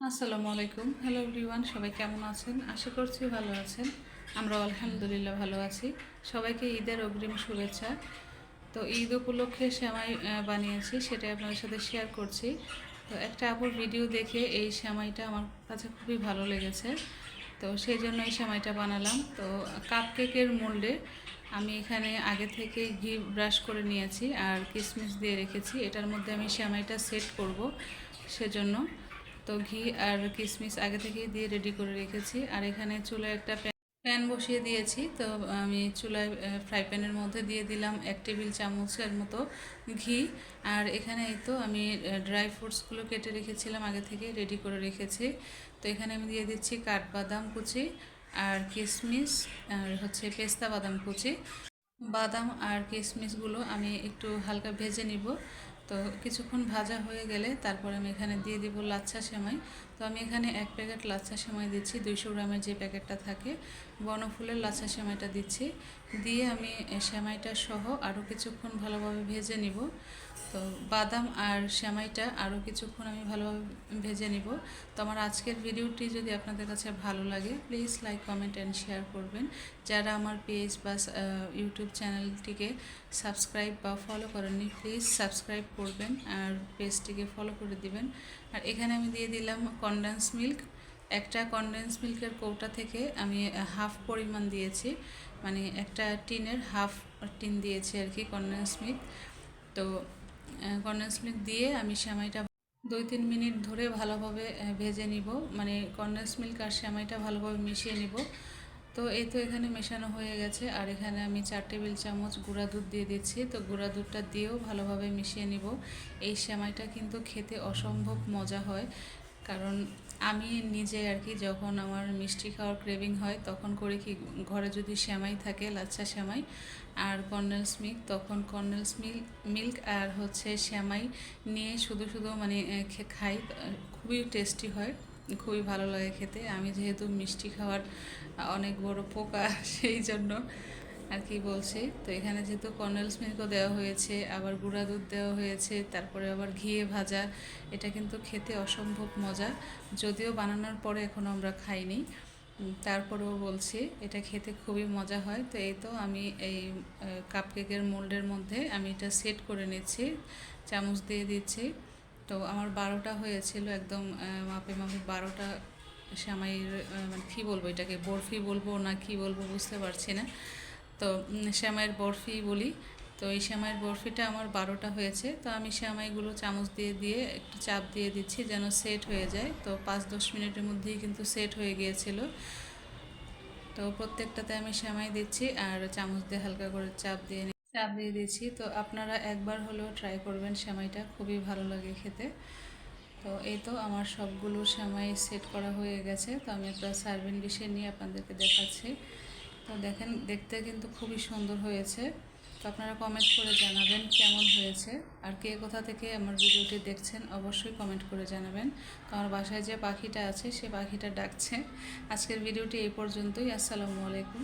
আসসালামু আলাইকুম। Hello everyone সবাই কেমন আছেন? আশা করছি ভালো আছেন। আমরা আলহামদুলিল্লাহ ভালো আছি। সবাইকে ঈদের অগ্রিম শুভেচ্ছা। তো ঈদ উপলক্ষে শ্যামাই বানিয়েছি, সেটাই আপনাদের সাথে শেয়ার করছি। তো একটা আপুর ভিডিও দেখে এই শ্যামাইটা আমার কাছে খুবই ভালো লেগেছে। তো সেই জন্য এই শ্যামাইটা বানালাম। তো কাপ কেকের মোল্ডে আমি এখানে আগে থেকে ঘি ব্রাশ করে নিয়েছি আর কিশমিশ দিয়ে রেখেছি। এটার মধ্যে আমি শ্যামাইটা সেট করব সেজন্য। তো ঘি আর কিশমিশ আগে থেকেই দিয়ে রেডি করে রেখেছি। আর এখানে চুলায় একটা প্যান বসিয়ে দিয়েছি। তো আমি চুলায় ফ্রাই প্যানের মধ্যে দিয়ে দিলাম এক টেবিল চামচের মতো ঘি। আর এখানে এই তো আমি ড্রাই ফ্রুটসগুলো কেটে রেখেছিলাম, আগে থেকে রেডি করে রেখেছি। তো এখানে আমি দিয়ে দিচ্ছি কাঠবাদাম কুচি আর কিশমিশ আর হচ্ছে পেস্তা বাদাম কুচি। বাদাম আর কিশমিশগুলো আমি একটু হালকা ভেজে নিব। তো কিছুক্ষণ ভাজা হয়ে গেলে তারপরে আমি এখানে দিয়ে দিব লাচ্ছা সেমাই। তো আমি এখানে এক প্যাকেট লাচ্ছা সেমাই দিচ্ছি, দুইশো গ্রামের যে প্যাকেটটা থাকে, বনফুলের লাচ্ছা সেমাইটা দিচ্ছি। দিয়ে আমি সেমাইটা সহ আরও কিছুক্ষণ ভালোভাবে ভেজে নিব। তো বাদাম আর সেমাইটা আরও কিছুক্ষণ আমি ভালোভাবে ভেজে নিব। তো আমার আজকের ভিডিওটি যদি আপনাদের কাছে ভালো লাগে, please like, comment and share করবেন। যারা আমার পেজ বা ইউটিউব চ্যানেলটিকে সাবস্ক্রাইব বা ফলো করেননি, প্লিজ সাবস্ক্রাইব করবেন আর পেজটিকে ফলো করে দিবেন। আর এখানে আমি দিয়ে দিলাম কনডেন্স মিল্ক একটা কনডেন্স মিল্কের কৌটা থেকে আমি হাফ পরিমাণ দিয়েছি। মানে একটা টিনের হাফ টিন দিয়েছি আর কি কনডেন্স মিল্ক তো কনডেন্স মিল্ক দিয়ে আমি সেমাইটা দুই তিন মিনিট ধরে ভালোভাবে ভেজে নিব। মানে কনডেন্স মিল্ক আর সেমাইটা ভালোভাবে মিশিয়ে নিব। তো এই তো এখানে মেশানো হয়ে গেছে। আর এখানে আমি চার টেবিল চামচ গুঁড়া দুধ দিয়ে দিচ্ছি। তো গুঁড়া দুধটা দিয়েও ভালোভাবে মিশিয়ে নিব। এই সেমাইটা কিন্তু খেতে অসম্ভব মজা হয়। কারণ আমি নিজে আর কি যখন আমার মিষ্টি খাওয়ার ক্রেভিং হয়, তখন করে কি, ঘরে যদি সেমাই থাকে, লাচ্ছা সেমাই আর কর্নেলস মিল্ক, তখন কর্নেলস মিল্ক মিল্ক আর হচ্ছে সেমাই নিয়ে শুধু শুধু মানে খাই। খুবই টেস্টি হয়, খুবই ভালো লাগে খেতে। আমি যেহেতু মিষ্টি খাওয়ার অনেক বড় পোকা, সেই জন্য আর কি বলছি? তো এখানে যেহেতু কর্নেলস মিল্কও দেওয়া হয়েছে, আবার গুঁড়া দুধ দেওয়া হয়েছে, তারপরে আবার ঘিয়ে ভাজা, এটা কিন্তু খেতে অসম্ভব মজা। যদিও বানানোর পরে এখনও আমরা খাইনি। তারপরেও বলছি, এটা খেতে খুবই মজা হয়। তো এই তো আমি এই কাপ কেকের মোল্ডের মধ্যে আমি এটা সেট করে নিচ্ছি, চামচ দিয়ে দিচ্ছি। তো আমার বারোটা হয়েছিল, একদম মাপে মাপে বারোটা শ্যামাইয়ের মানে কী বলব এটাকে, বরফি বলব না কি বলব বুঝতে পারছি না। তো শ্যামাইয়ের বরফি বলি। তো এই শ্যামাইয়ের বরফিটা আমার বারোটা হয়েছে। তো আমি শ্যামাইগুলো চামচ দিয়ে দিয়ে একটু চাপ দিয়ে দিচ্ছি যেন সেট হয়ে যায়। তো পাঁচ দশ মিনিটের মধ্যেই কিন্তু সেট হয়ে গিয়েছিল। তো প্রত্যেকটাতে আমি শ্যামাই দিচ্ছি আর চামচ দিয়ে হালকা করে চাপ দিয়ে চাপ দিয়ে দিচ্ছি তো আপনারা একবার হলেও ট্রাই করবেন শ্যামাইটা। খুবই ভালো লাগে খেতে। তো এই তো আমার সবগুলো শ্যামাই সেট করা হয়ে গেছে। তো আমি একটা সার্ভিং ডিশে নিয়ে আপনাদেরকে দেখাচ্ছি। তো দেখেন, দেখতে কিন্তু খুবই সুন্দর হয়েছে। তো আপনারা কমেন্ট করে জানাবেন কেমন হয়েছে। আর কে কোথা থেকে আমার ভিডিওটি দেখছেন, অবশ্যই কমেন্ট করে জানাবেন। তো আমার বাসায় যে পাখিটা আছে, সে পাখিটা ডাকছে। আজকের ভিডিওটি এই পর্যন্তই। আসসালামু আলাইকুম।